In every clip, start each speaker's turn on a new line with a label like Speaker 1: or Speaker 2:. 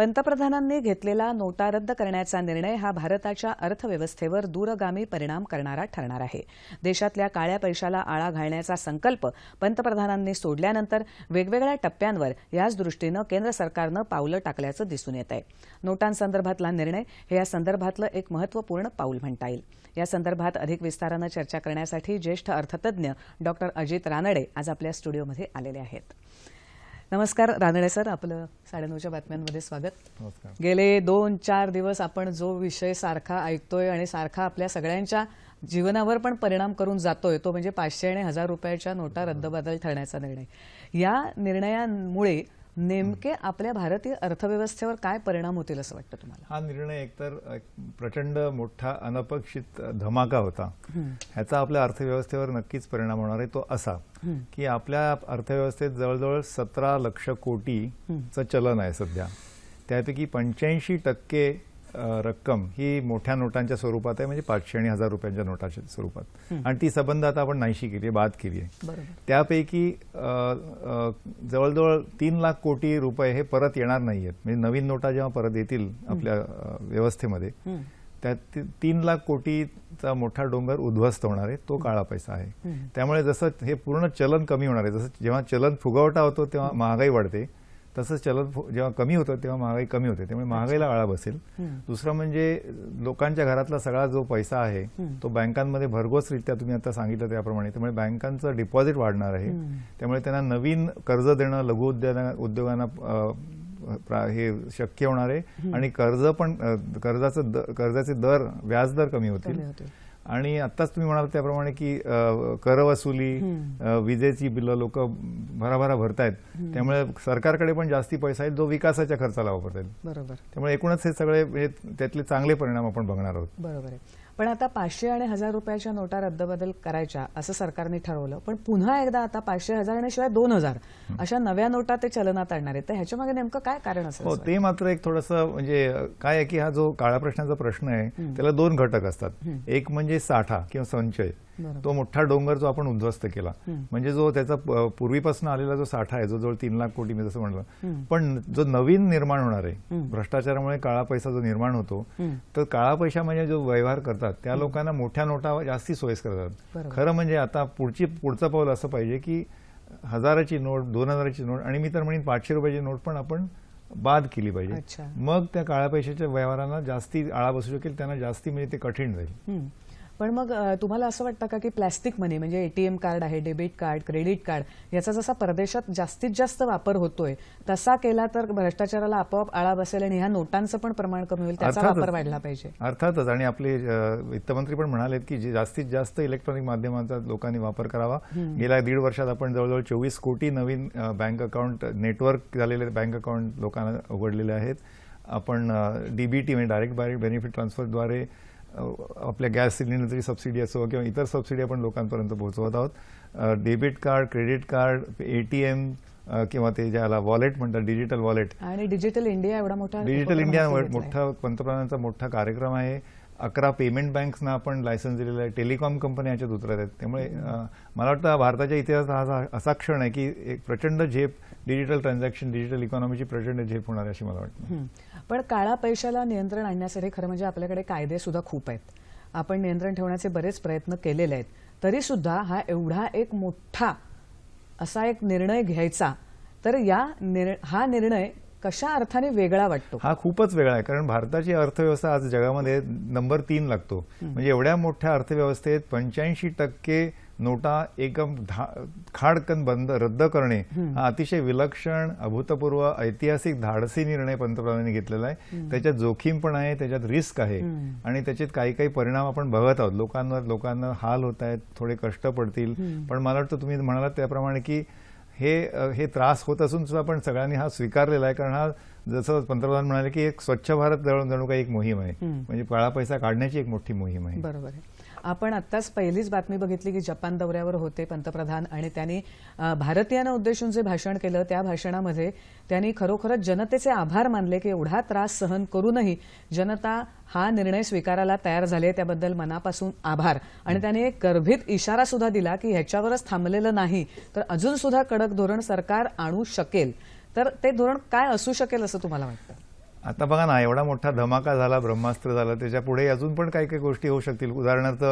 Speaker 1: पंतप्रधानांनी घेतलेला नोटा रद्द करण्याचा निर्णय हा भारताच्या अर्थव्यवस्थेवर दूरगामी परिणाम करणारा ठरणार आहे. देशातल्या काळ्या पैशाला आळा घालण्याचा संकल्प पंतप्रधानांनी सोडल्यानंतर वेगवेगळ्या टप्प्यांवर याच दृष्टीनं केंद्र सरकारनं पावलं टाकल्याचं दिसून येत आहे. नोटांसंदर्भातला निर्णय हे या संदर्भातलं एक महत्त्वपूर्ण पाऊल म्हणता येईल. या संदर्भात अधिक विस्तारानं चर्चा करण्यासाठी ज्येष्ठ अर्थतज्ञ डॉक्टर अजित रानडे आज आपल्या स्टुडिओमध्ये आलेले आहेत. नमस्कार रानडे सर आपलं साडेनऊच्या बातम्यांमध्ये स्वागत.
Speaker 2: नमस्कार.
Speaker 1: गेले दोन चार दिवस आपण जो विषय सारखा ऐकतोय आणि सारखा आपल्या सगळ्यांच्या जीवनावर पण परिणाम करून जातोय तो म्हणजे पाचशे आणि हजार रुपयाच्या नोटा रद्दबदल ठरण्याचा निर्णय. या निर्णयामुळे नेमके आपल्या भारतीय अर्थव्यवस्थेवर काय परिणाम होतील असं वाटतं तुम्हाला?
Speaker 2: हा निर्णय एकतर एक प्रचंड मोठा अनपेक्षित धमाका होता. ह्याचा आपल्या अर्थव्यवस्थेवर नक्कीच परिणाम होणार आहे. तो असा की आपल्या अर्थव्यवस्थेत जवळजवळ सतरा लक्ष कोटीचं चलन आहे सध्या. त्यापैकी पंच्याऐंशी टक्के रक्कम ही मोठ्या नोटांच्या स्वरूपात आहे म्हणजे पाचशे आणि हजार रुपयांच्या नोटाच्या स्वरूपात. आणि ती संबंध आता आपण नाहीशी केली आहे बाद केली आहे. त्यापैकी जवळजवळ तीन लाख कोटी रुपये हे परत येणार नाहीयेत. म्हणजे नवीन नोटा जेव्हा परत येतील आपल्या व्यवस्थेमध्ये त्यात तीन लाख कोटीचा मोठा डोंगर उद्ध्वस्त होणार आहे तो काळा पैसा आहे. त्यामुळे जसं हे पूर्ण चलन कमी होणार आहे जसं जेव्हा चलन फुगवटा होतो तेव्हा महागाई वाढते. तसंच चलन जेव्हा कमी होतं तेव्हा महागाई कमी होते. त्यामुळे महागाईला आळा बसेल. दुसरं म्हणजे लोकांच्या घरातला सगळा जो पैसा आहे तो बँकांमध्ये भरघोसरित्या तुम्ही आता सांगितलं त्याप्रमाणे. त्यामुळे बँकांचं डिपॉझिट वाढणार आहे. त्यामुळे त्यांना नवीन कर्ज देणं लघु उद्योगांना हे शक्य होणार आहे. आणि कर्ज पण कर्जाचं कर्जाचे दर व्याजदर कमी होतील. आणि आताच तुम्ही म्हणाल त्याप्रमाणे की अ, करवसुली अ, विजेची बिलं लोक भराभरा भरतायत. त्यामुळे सरकारकडे पण जास्ती पैसा आहे जो विकासाच्या खर्चाला वापरता येईल
Speaker 1: बरोबर.
Speaker 2: त्यामुळे एकूणच हे सगळे त्यातले चांगले परिणाम आपण बघणार आहोत.
Speaker 1: बरोबर आहे. पण आता पाचशे आणि हजार रुपयाच्या नोटा रद्दबदल करायच्या असं सरकारने ठरवलं. पण पुन्हा एकदा आता पाचशे हजार आणि शिवाय दोन हजार अशा नव्या नोटा ते चलनात आणणार आहेत. तर ह्याच्या मागे नेमकं काय कारण असेल?
Speaker 2: हो
Speaker 1: असं
Speaker 2: ते मात्र एक थोडंसं म्हणजे काय आहे की हा जो काळ्या प्रश्नाचा प्रश्न आहे त्याला दोन घटक असतात. एक म्हणजे साठा किंवा संचय. तो मोठा डोंगर जो आपण उद्ध्वस्त केला. म्हणजे जो त्याचा पूर्वीपासून आलेला जो साठा आहे जो जवळ तीन लाख कोटी मी जसं म्हणलं पण जो नवीन निर्माण होणार आहे भ्रष्टाचारामुळे काळा पैसा जो निर्माण होतो तर काळा पैसा म्हणजे जो व्यवहार करतात त्या लोकांना मोठ्या नोटा जास्ती सोयीस्कर. करतात खरं म्हणजे आता पुढची पुढचं पाऊल असं पाहिजे की हजाराची नोट दोन हजाराची नोट आणि मी तर म्हणेन पाचशे रुपयाची नोट पण आपण बाद केली पाहिजे. मग त्या काळ्या पैशाच्या व्यवहारांना जास्ती आळा बसू शकेल त्यांना जास्ती म्हणजे ते कठीण जाईल.
Speaker 1: पण मग तुम्हाला असं वाटतं का की प्लॅस्टिक मनी म्हणजे एटीएम कार्ड आहे डेबिट कार्ड क्रेडिट कार्ड याचा जसा परदेशात जास्तीत जास्त वापर होतोय तसा केला तर भ्रष्टाचाराला आपोआप आळा बसेल आणि ह्या नोटांचं पण प्रमाण कमी होईल त्याचा. वापर वाढला पाहिजे.
Speaker 2: अर्थातच. आणि आपले वित्तमंत्री पण म्हणालेत की जे जास्तीत जास्त इलेक्ट्रॉनिक माध्यमांचा लोकांनी वापर करावा. गेल्या दीड वर्षात आपण जवळजवळ चोवीस कोटी नवीन बँक अकाउंट नेटवर्क झालेले बँक अकाउंट लोकांना उघडलेले आहेत. आपण डीबीटी म्हणजे डायरेक्ट बेनिफिट ट्रान्सफरद्वारे आपल्या गॅस सिलेंडरची सबसिडी असो किंवा इतर सबसिडी आपण लोकांपर्यंत पोहोचवत आहोत. Debit card credit card ATM किंवा ते ज्याला वॉलेट म्हणतात डिजिटल वॉलेट.
Speaker 1: आणि डिजिटल इंडिया एवढा मोठा
Speaker 2: डिजिटल इंडिया. मोठा पंतप्रधानांचा मोठा कार्यक्रम आहे. अकरा पेमेंट बँक्सना आपण लायसन्स दिलेलं आहे. टेलिकॉम कंपन्या याच्यात उतरत आहेत. त्यामुळे मला वाटतं भारताच्या इतिहासात हा असा- क्षण आहे की एक प्रचंड झेप डिजिटल ट्रान्झॅक्शन डिजिटल इकॉनॉमीची प्रचंड झेप होणार आहे अशी मला वाटतं.
Speaker 1: पण काळा पैशाला नियंत्रण आणण्यासाठी खरं म्हणजे आपल्याकडे कायदे सुद्धा खूप आहेत. आपण नियंत्रण ठेवण्याचे बरेच प्रयत्न केलेले आहेत. तरी सुद्धा हा एवढा एक मोठा असा एक निर्णय घ्यायचा तर या निर- हा निर्णय कशा अर्थाने वेगळा वाटतो?
Speaker 2: हा खूपच वेगळा आहे कारण भारताची अर्थव्यवस्था आज जगामध्ये नंबर तीन लागतो. म्हणजे एवढ्या मोठ्या अर्थव्यवस्थेत पंच्याऐंशी टक्के नोटा एकदम खाडकन बंद रद्द करणे हा अतिशय विलक्षण अभूतपूर्व ऐतिहासिक धाडसी निर्णय पंतप्रधानांनी घेतलेला आहे. त्याच्यात जोखीम पण आहे त्याच्यात रिस्क आहे. आणि त्याच्यात काही काही परिणाम आपण बघत आहोत. लोकांवर लोकांना हाल होत आहेत थोडे कष्ट पडतील. पण मला वाटतं तुम्ही म्हणालात त्याप्रमाणे की हे हे त्रास होत असून सुद्धा पण सगळ्यांनी हा स्वीकारलेला आहे. कारण हा जसं पंतप्रधान म्हणाले की एक स्वच्छ भारत जणू काही एक मोहीम आहे. म्हणजे काळा पैसा काढण्याची एक मोठी मोहीम आहे.
Speaker 1: बरोबर आहे. आपण आत्ताच पहिलीच बातमी बघितली की जपान दौऱ्यावर होते पंतप्रधान आणि त्यांनी भारतीयांना उद्देशून जे भाषण केलं त्या भाषणामध्ये त्यांनी खरोखरच जनतेचे आभार मानले की एवढा त्रास सहन करूनही जनता हा निर्णय स्वीकारायला तयार झाले त्याबद्दल मनापासून आभार. आणि त्यांनी एक गर्भित इशारा सुद्धा दिला की ह्याच्यावरच थांबलेलं नाही. तर अजून सुद्धा कडक धोरण सरकार आणू शकेल. तर ते धोरण काय असू शकेल असं तुम्हाला वाटतं?
Speaker 2: आता बघा ना एवढा मोठा धमाका झाला ब्रह्मास्त्र झाला त्याच्या पुढे अजून पण काही काही गोष्टी होऊ शकतील. उदाहरणार्थ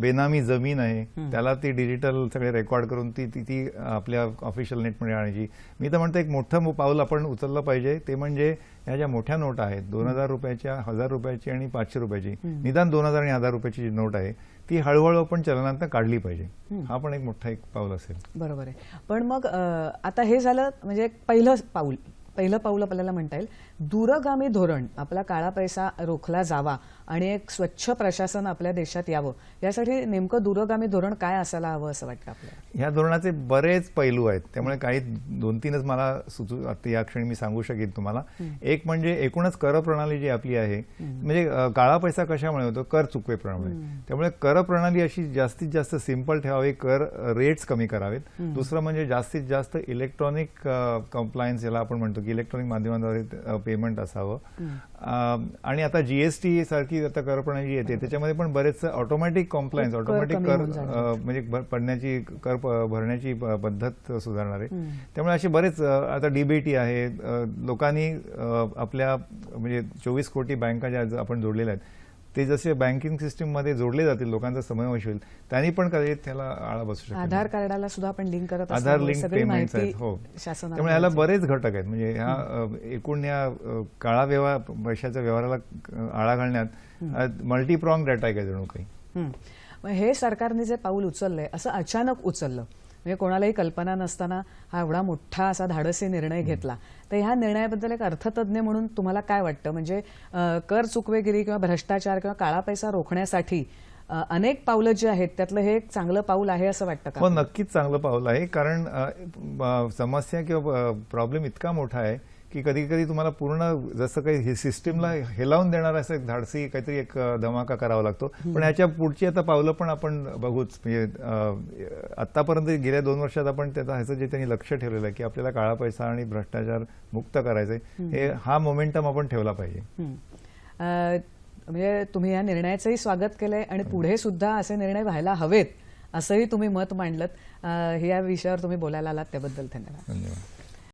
Speaker 2: बेनामी जमीन आहे त्याला ती डिजिटल सगळे रेकॉर्ड करून ती ती ती आपल्या ऑफिशियल नेटमध्ये आणायची. मी तर म्हणतो एक मोठं पाऊल आपण उचललं पाहिजे. ते म्हणजे ह्या ज्या मोठ्या नोट आहेत दोन हजार रुपयाच्या हजार रुपयाची आणि पाचशे रुपयाची निदान दोन हजार आणि हजार रुपयाची जी नोट आहे ती हळूहळू आपण चलनात काढली पाहिजे. हा पण एक मोठा एक पाऊल असेल.
Speaker 1: बरोबर आहे. पण मग आता हे झालं म्हणजे पहिलं पाऊल. पहिलं पाऊल आपल्याला म्हणता येईल. दूरगामी धोरण आपला काळा पैसा रोखला जावा. आणि एक स्वच्छ प्रशासन आपल्या देशात यावं. यासाठी नेमकं दूरगामी धोरण काय असायला हवं असं वाटतं आपल्याला?
Speaker 2: ह्या धोरणाचे बरेच पैलू आहेत. त्यामुळे काही दोन तीनच मला सुचू या क्षणी मी सांगू शकेन तुम्हाला. एक म्हणजे एकूणच कर प्रणाली जी आपली आहे म्हणजे काळा पैसा कशामुळे होतो? कर चुकवे प्रणाली. त्यामुळे कर प्रणाली अशी जास्तीत जास्त सिंपल ठेवावी कर रेट्स कमी करावेत. दुसरं म्हणजे जास्तीत जास्त इलेक्ट्रॉनिक कम्प्लायन्स याला आपण म्हणतो की इलेक्ट्रॉनिक माध्यमांद्वारे पेमेंट असावं. आणि आता जीएसटी सारखी आता कर प्रणाली येते त्याच्यामध्ये पण बरेच ऑटोमॅटिक कॉम्प्लायन्स ऑटोमॅटिक कर म्हणजे पडण्याची कर भरण्याची पद्धत सुधारणार. आहे त्यामुळे असे बरेच आता डीबीटी आहे लोकांनी आपल्या म्हणजे चोवीस कोटी बँका ज्या आपण जोडलेल्या आहेत ते जसे बँकिंग सिस्टीममध्ये जोडले जातील लोकांचा समावेश होईल त्यांनी पण कदाचित त्याला आळा बसू शकेल
Speaker 1: आधार कार्डाला सुद्धा आपण लिंक करत
Speaker 2: आधार लिंक
Speaker 1: माहिती
Speaker 2: आहेत हो. त्यामुळे याला. बरेच घटक आहेत. म्हणजे ह्या एकूण या काळा व्यवहार पैशाच्या व्यवहाराला आळा घालण्यात मल्टीप्रॉंग डेटा आहे का जणू काही.
Speaker 1: हं. हे सरकारने जे पाऊल उचललंय असं अचानक उचललं म्हणजे कोणालाही कल्पना नसताना हा एवढा मोठा असा धाडसी निर्णय घेतला. तर ह्या निर्णयाबद्दल एक अर्थतज्ञ म्हणून तुम्हाला काय वाटतं? म्हणजे कर चुकवेगिरी किंवा भ्रष्टाचार किंवा काळा पैसा रोखण्यासाठी अनेक पावलं जी आहेत त्यातलं हे एक चांगलं पाऊल आहे असं वाटतं
Speaker 2: हो
Speaker 1: का
Speaker 2: नक्कीच चांगलं पाऊल आहे. कारण समस्या किंवा प्रॉब्लेम इतका मोठा आहे की कधी कधी तुम्हाला पूर्ण जसं काही हे सिस्टीमला हेलावून देणार असं एक धाडसी काहीतरी एक धमाका करावा लागतो. पण ह्याच्या पुढची आता पावलं पण आपण बघूच. म्हणजे अ, आतापर्यंत गेल्या दोन वर्षात आपण त्याचा ह्याचं जे त्यांनी लक्ष ठेवलेलं आहे की आपल्याला काळा पैसा आणि भ्रष्टाचार मुक्त करायचंय हे हा मोमेंटम आपण ठेवला पाहिजे.
Speaker 1: म्हणजे तुम्ही या निर्णयाचंही स्वागत केलंय आणि पुढे सुद्धा असे निर्णय व्हायला हवेत असंही तुम्ही मत मांडलं या विषयावर तुम्ही बोलायला आलात त्याबद्दल धन्यवाद.
Speaker 2: धन्यवाद.